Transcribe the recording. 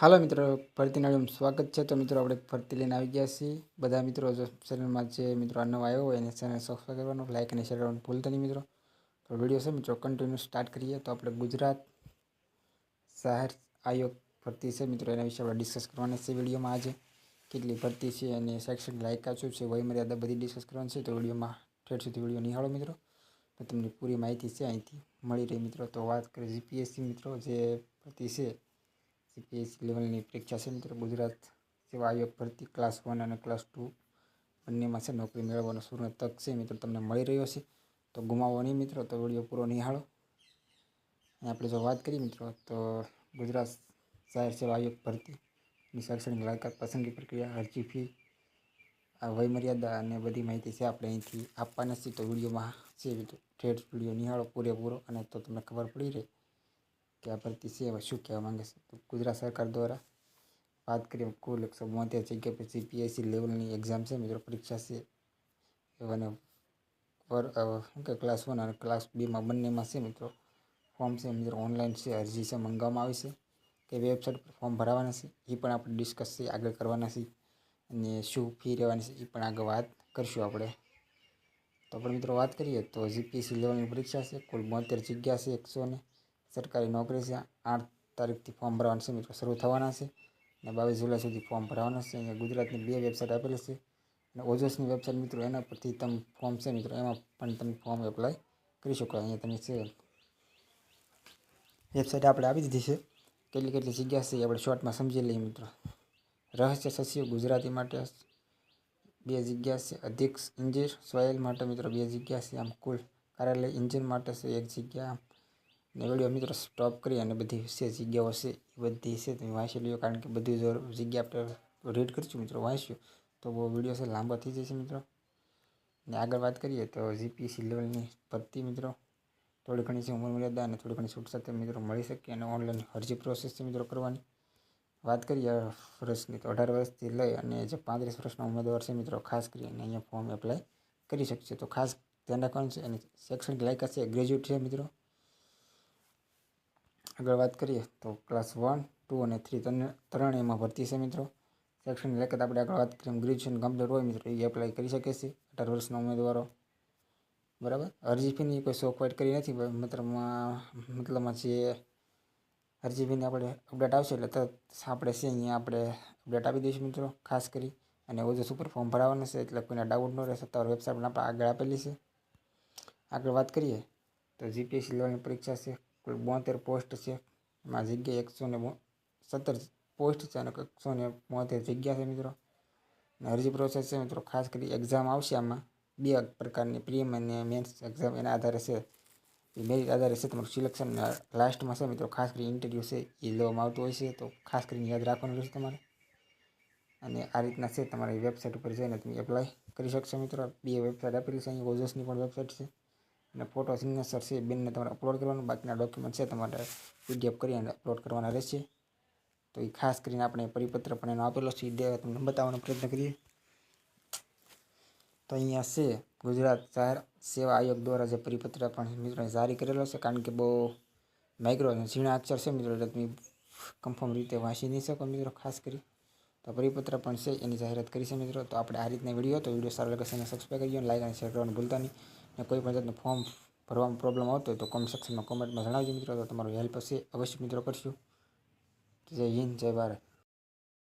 હાલો મિત્રો ભરતી નાળીમાં સ્વાગત છે. તો મિત્રો, આપણે ભરતી લઈને આવી ગયા છીએ. બધા મિત્રો જો ચેનલમાં જે મિત્રો આ આવ્યો હોય, એને ચેનલ સબસ્ક્રાઈબ કરવાનું લાઇક અને શેર કરવાનું ભૂલતા નહીં મિત્રો. તો વીડિયો છે મિત્રો કન્ટિન્યુ સ્ટાર્ટ કરીએ. તો આપણે ગુજરાત શહેર આયોગ ભરતી છે મિત્રો, એના વિશે આપણે ડિસ્કસ કરવાના છે વિડીયોમાં આજે. કેટલી ભરતી છે અને શૈક્ષણિક લાયકાત શું છે, વયમર્યાદા બધી ડિસ્કસ કરવાની છે. તો વિડીયોમાં ઠેઠ સુધી વીડિયો નિહાળો મિત્રો. તો તમને પૂરી માહિતી છે અહીંથી મળી રહી મિત્રો. તો વાત કરીએ જીપીએસસી મિત્રો, જે ભરતી છે જીપીએસસી લેવલની પરીક્ષા છે મિત્રો ગુજરાત સેવા આયોગ ભરતી ક્લાસ વન અને ક્લાસ ટુ બંનેમાં છે નોકરી મેળવવાનો સુવર્ણ તક છે. મિત્રો, તમને મળી રહ્યો છે. તો ગુમાવો નહીં મિત્રો, તો વીડિયો પૂરો નિહાળો. અને આપણે જો વાત કરીએ મિત્રો, તો ગુજરાત જાહેર સેવા આયોગ ભરતીની શૈક્ષણિક લાયકાત પસંદગી પ્રક્રિયા અરજી ફી, આ વયમર્યાદા અને બધી માહિતી છે આપણે અહીંથી આપવાના છીએ. તો વિડીયોમાં છે ઠેઠ વીડિયો નિહાળો પૂરેપૂરો અને તો તમને ખબર પડી રહે ભરતી છે, એમાં શું કહેવા માંગે છે? તો ગુજરાત સરકાર દ્વારા વાત કરીએ કુલ એકસો બોતેર જગ્યા પર જીપીએસસી લેવલની એક્ઝામ છે, મિત્રો, પરીક્ષા છે. અને પર શું કે ક્લાસ વન અને ક્લાસ બીમાં બંનેમાં છે, મિત્રો ફોર્મ છે, મિત્રો ઓનલાઈન છે, અરજી છે, મંગાવવામાં આવી છે. કે વેબસાઇટ પર ફોર્મ ભરાવાના છે એ પણ આપણે ડિસ્કસ છે, આગળ કરવાના છે. અને શું ફી રહેવાની છે એ પણ આગળ વાત કરીશું આપણે. તો આપણે મિત્રો, વાત કરીએ તો જીપીએસસી લેવલની પરીક્ષા છે, કુલ બોતેર જગ્યા છે, એકસો ને સરકારી નોકરી છે. આઠ તારીખથી ફોર્મ ભરવાના છે મિત્રો. શરૂ થવાના છે અને બાવીસ જુલાઈ સુધી ફોર્મ ભરવાના છે. અહીંયા ગુજરાતની બે વેબસાઇટ આપેલી છે અને ઓજસની વેબસાઇટ મિત્રો એના પરથી તમે ફોર્મ છે મિત્રો, એમાં પણ તમે ફોર્મ એપ્લાય કરી શકો. અહીંયા તમે છે વેબસાઇટ આપણે આપી દીધી છે. કેટલી કેટલી જગ્યા છે એ આપણે શોર્ટમાં સમજી લઈએ મિત્રો. રહસ્ય સસ્યો ગુજરાતી માટે બે જગ્યા છે. અધિક ઇન્જિન સોયલ માટે મિત્રો બે જગ્યા છે. આમ કુલ કાર્યાલય ઇન્જિન માટે છે એક જગ્યા. ને વીડિયો મિત્રો સ્ટોપ કરી અને બધી છે જગ્યાઓ છે, એ બધી છે, તમે વાંચી લ્યો. કારણ કે બધી જગ્યા આપણે રીડ કરીશું મિત્રો, વાંચ્યું. તો બહુ વીડિયો છે, લાંબો થઈ જશે મિત્રો. ને આગળ વાત કરીએ તો જીપીસી લેવલની ભરતી મિત્રો. થોડી ઘણી છે, ઉંમર મર્યાદા અને થોડી ઘણી છૂટ સાથે મિત્રો મળી શકે અને ઓનલાઈન અરજી પ્રોસેસ છે મિત્રો કરવાની. વાત કરીએ વર્ષની તો અઢાર વર્ષથી લઈ અને જે પાંત્રીસ વર્ષના ઉમેદવાર છે મિત્રો, ખાસ કરીને અહીંયા ફોર્મ એપ્લાય કરી શકશે. તો ખાસ ધ્યાન રાખવાનું છે અને શૈક્ષણિક લાયકાત છે ગ્રેજ્યુએટ છે મિત્રો. આગળ વાત કરીએ તો ક્લાસ વન ટુ અને થ્રી ત્રણ એમાં ભરતી છે મિત્રો. સેક્શન લેખત આપણે આગળ વાત કરીએ. ગ્રેજ્યુએશન કમ્પ્લીટ હોય મિત્રો, એ એપ્લાય કરી શકે છે. અઢાર વર્ષના ઉમેદવારો. બરાબર? અરજી ફીની કોઈ સોકવાઇટ કરી નથી મતલબમાં મતલબમાં જે અરજી ફીની આપણે અપડેટ આવશે એટલે તરત આપણે છે અહીંયા આપણે અપડેટ આપી દઈશું મિત્રો, ખાસ કરી. અને ઓજો સુપર ફોર્મ ભરાવાનું છે, એટલે કોઈને ડાઉટ ન રહેશે. તો વેબસાઇટ આપણે આગળ આપેલી છે. આગળ વાત કરીએ તો જીપીએસસી લેવલની પરીક્ષા છે. કુલ બોતેર પોસ્ટ છે. એમાં જગ્યા એકસો ને સત્તર પોસ્ટ છે અને એકસો ને બોતેર જગ્યા છે મિત્રો. અને અરજી પ્રોસેસ છે મિત્રો. ખાસ કરી એક્ઝામ આવશે આમાં. બે પ્રકારની પ્રીમ અને મેન્સ એક્ઝામ એના આધારે છે. એ મેરિટ આધારે છે તમારું સિલેક્શન લાસ્ટમાં છે મિત્રો. ખાસ કરી ઇન્ટરવ્યૂ છે એ લેવામાં આવતું હોય છે. તો ખાસ કરીને યાદ રાખવાનું રહેશે તમારે. અને આ રીતના છે તમારી વેબસાઇટ ઉપર જઈને તમે એપ્લાય કરી શકશો મિત્રો. બે વેબસાઇટ આપેલી છે. અહીં ઓજસની પણ વેબસાઇટ છે. અને ફોટો સિગ્નેચર છે બેનને તમારે અપલોડ કરવાનું, બાકીના ડોક્યુમેન્ટ છે તમારે પીડીએફ કરી અને અપલોડ કરવાના રહેશે. તો એ ખાસ કરીને આપણે પરિપત્ર પણ એનો આપેલો છે એ તમને બતાવવાનો પ્રયત્ન કરીએ. તો અહીંયા છે, ગુજરાત જાહેર સેવા આયોગ દ્વારા જે પરિપત્ર પણ મિત્રોને જારી કરેલો છે, કારણ કે બહુ માઇક્રો અને ઝીણા અક્ષર છે મિત્રો, એટલે તમે કન્ફર્મ રીતે વાંચી નહીં શકો મિત્રો, ખાસ કરી. તો પરિપત્ર પણ છે, એની જાહેરાત કરી છે મિત્રો. તો આપણે આ રીતના વીડિયો તો વીડિયો સારો લાગે છે એને સબસ્ક્રાઈબ કરી લાઈક અને શેર કરવાનું ભૂલતા નહીં. અને કોઈ પણ જાતનું ફોર્મ ભરવામાં પ્રોબ્લેમ આવતો હોય તો કોમેન્ટ સેક્શનમાં કોમેન્ટમાં જણાવજો મિત્રો. તો તમારું હેલ્પ હશે. અવશ્ય મિત્રો કરશું જય હિન્દ, જય ભારત.